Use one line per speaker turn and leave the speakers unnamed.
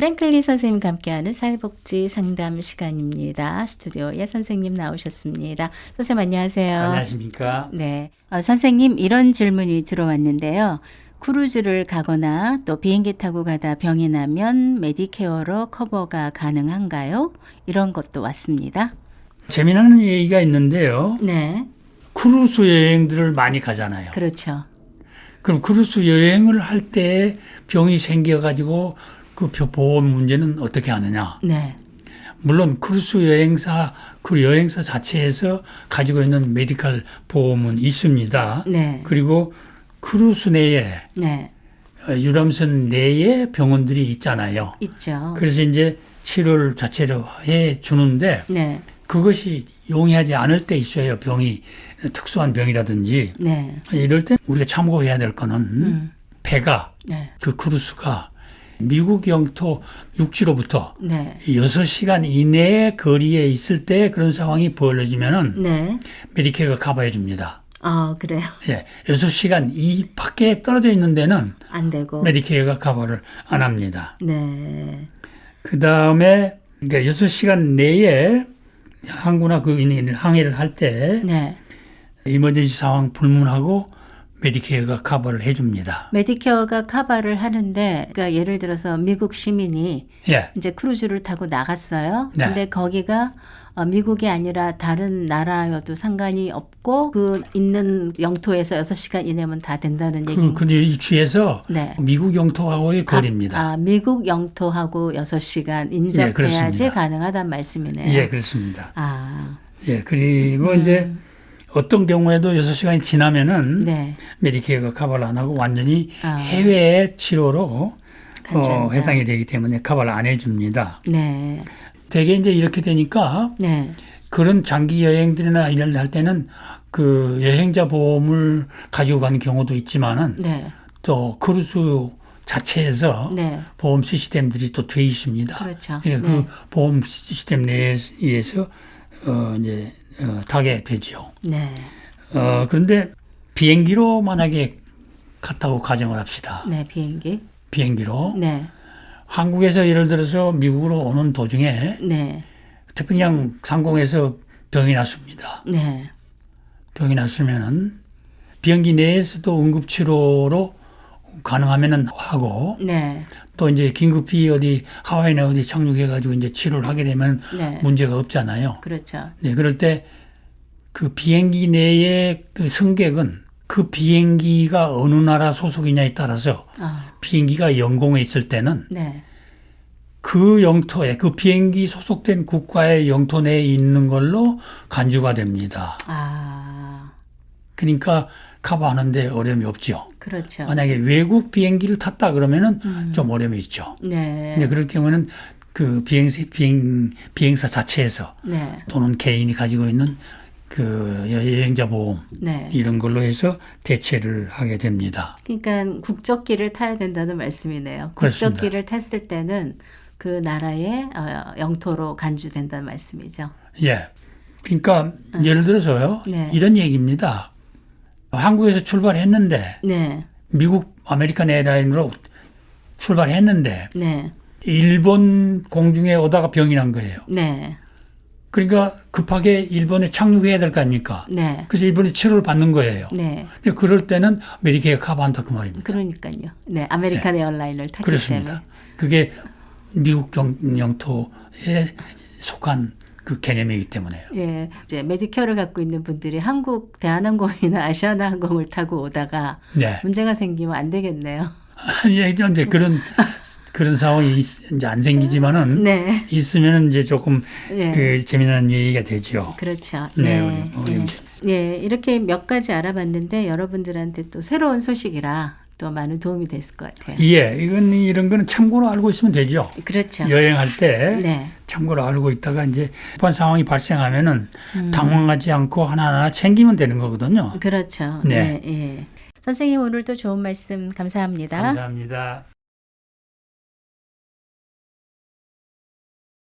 프랭클린 선생님과 함께하는 사회복지 상담 시간입니다. 스튜디오에 선생님 나오셨습니다. 선생님 안녕하세요.
안녕하십니까?
네. 어, 선생님 이런 질문이 들어왔는데요. 크루즈를 가거나 또 비행기 타고 가다 병이 나면 메디케어로 커버가 가능한가요? 이런 것도 왔습니다.
재미나는 얘기가 있는데요.
네.
크루즈 여행들을 많이 가잖아요.
그렇죠.
그럼 크루즈 여행을 할 때 병이 생겨가지고 그 벼- 보험 문제는 어떻게 하느냐?
네.
물론 크루즈 여행사 그 여행사 자체에서 가지고 있는 메디컬 보험은 있습니다.
네.
그리고 크루즈 내에
네.
어, 유람선 내에 병원들이 있잖아요.
있죠.
그래서 이제 치료를 자체로 해 주는데
네.
그것이 용이하지 않을 때 있어요. 병이 특수한 병이라든지
네.
이럴 때 우리가 참고해야 될 거는
음.
배가
네.
그 크루스가 미국 영토 육지로부터
네.
6시간 이내의 거리에 있을 때 그런 상황이 벌어지면은
네.
메디케어가 커버해 줍니다.
아, 그래요.
예. 6시간 이 밖에 떨어져 있는 데는
안 되고.
메디케어가 커버를 안 합니다.
네.
그 다음에 그러니까 6시간 내에 항구나 그 항해를 할때
네.
이머전시 상황 불문하고 메디케어가 커버를 해줍니다.
메디케어가 카바를 하는데 그러니까 예를 들어서 미국 시민이
예,
이제 크루즈를 타고 나갔어요.
네.
근데 거기가 어, 미국이 아니라 다른 나라여도 상관이 없고 그 있는 영토에서 6시간 이내면 다 된다는
그,
얘기.
근데 이 주에서
네.
미국 영토하고의
각-
거리입니다.
아, 미국 영토하고 6시간
예,
인접해야지
그렇습니다.
가능하다는 말씀이네요.
예, 그렇습니다.
아,
예, 그리고 이제 어떤 경우에도 6시간이 지나면은
네.
메디케어가 커버를 안 하고 완전히
아.
해외 치료로 어,
간주한다.
해당이 되기 때문에 커버를 안 해줍니다.
네.
대개 이제 이렇게 되니까
네.
그런 장기 여행들이나 이런 할 때는 그 여행자 보험을 가지고 가는 경우도 있지만은
네.
또 크루즈 자체에서
네.
보험 시스템들이 또 돼 있습니다.
그렇죠.
그러니까
네.
그 보험 시스템 내에 의해서 어 이제 어, 타게 되죠.
네.
어 그런데 비행기로 만약에 갔다고 가정을 합시다.
네, 비행기.
비행기로
네.
한국에서 예를 들어서 미국으로 오는 도중에
네.
태평양 상공에서 병이 났습니다.
네.
병이 났으면은 비행기 내에서도 응급치료로 가능하면은 하고
네.
또 이제 긴급히 어디 하와이나 어디 착륙해가지고 이제 치료를 하게 되면
네.
문제가 없잖아요.
그렇죠.
네, 그럴 때 그 비행기 내의 그 승객은 그 비행기가 어느 나라 소속이냐에 따라서
아,
비행기가 영공에 있을 때는
네.
그 영토에 그 비행기 소속된 국가의 영토 내에 있는 걸로 간주가 됩니다.
아,
그러니까 커버하는데 어려움이 없죠.
그렇죠.
만약에 외국 비행기를 탔다 그러면은 좀 어려움이 있죠.
네.
근데 그럴 경우는 그 비행사, 비행, 비행사 자체에서
네.
또는 개인이 가지고 있는 그 여행자 보험
네.
이런 걸로 해서 대체를 하게 됩니다.
그러니까 국적기를 타야 된다는 말씀이네요.
그렇습니다.
국적기를 탔을 때는 그 나라의 어, 영토로 간주된다는 말씀이죠.
예. 그러니까 예를 들어서요.
네.
이런 얘기입니다. 한국에서 출발했는데
네.
미국 아메리칸 에어라인으로 출발했는데
네.
일본 공중에 오다가 병이 난 거예요.
네.
그러니까 급하게 일본에 착륙해야 될 거 아닙니까?
네.
그래서 일본에 치료를 받는 거예요.
네.
근데 그럴 때는 메디케어 커버한다 그 말입니다.
그러니까요. 네. 아메리칸 에어라인을 타기
그렇습니다. 그게 미국 영, 영토에 속한 그 개념이기 때문에요.
때문에. 예. 이제 메디케어를 갖고 있는 분들이 한국 대한항공이나 아시아나 항공을 타고 오다가
네.
문제가 생기면 안 되겠네요.
아니, 이제 그런 그런 상황이 있- 이제 안 생기지만은
네.
있으면 이제 조금
예.
그 재미난 얘기가 되죠.
그렇죠.
네,
네. 예. 예, 이렇게 몇 가지 알아봤는데 여러분들한테 또 새로운 소식이라 또 많은 도움이 됐을 것 같아요.
예, 이건 이런 거는 참고로 알고 있으면 되죠.
그렇죠.
여행할 때
네.
참고로 알고 있다가 이제 급한 상황이 발생하면은
음.
당황하지 않고 하나하나 챙기면 되는 거거든요.
그렇죠.
네.
네. 예. 선생님 오늘도 좋은 말씀 감사합니다.
감사합니다.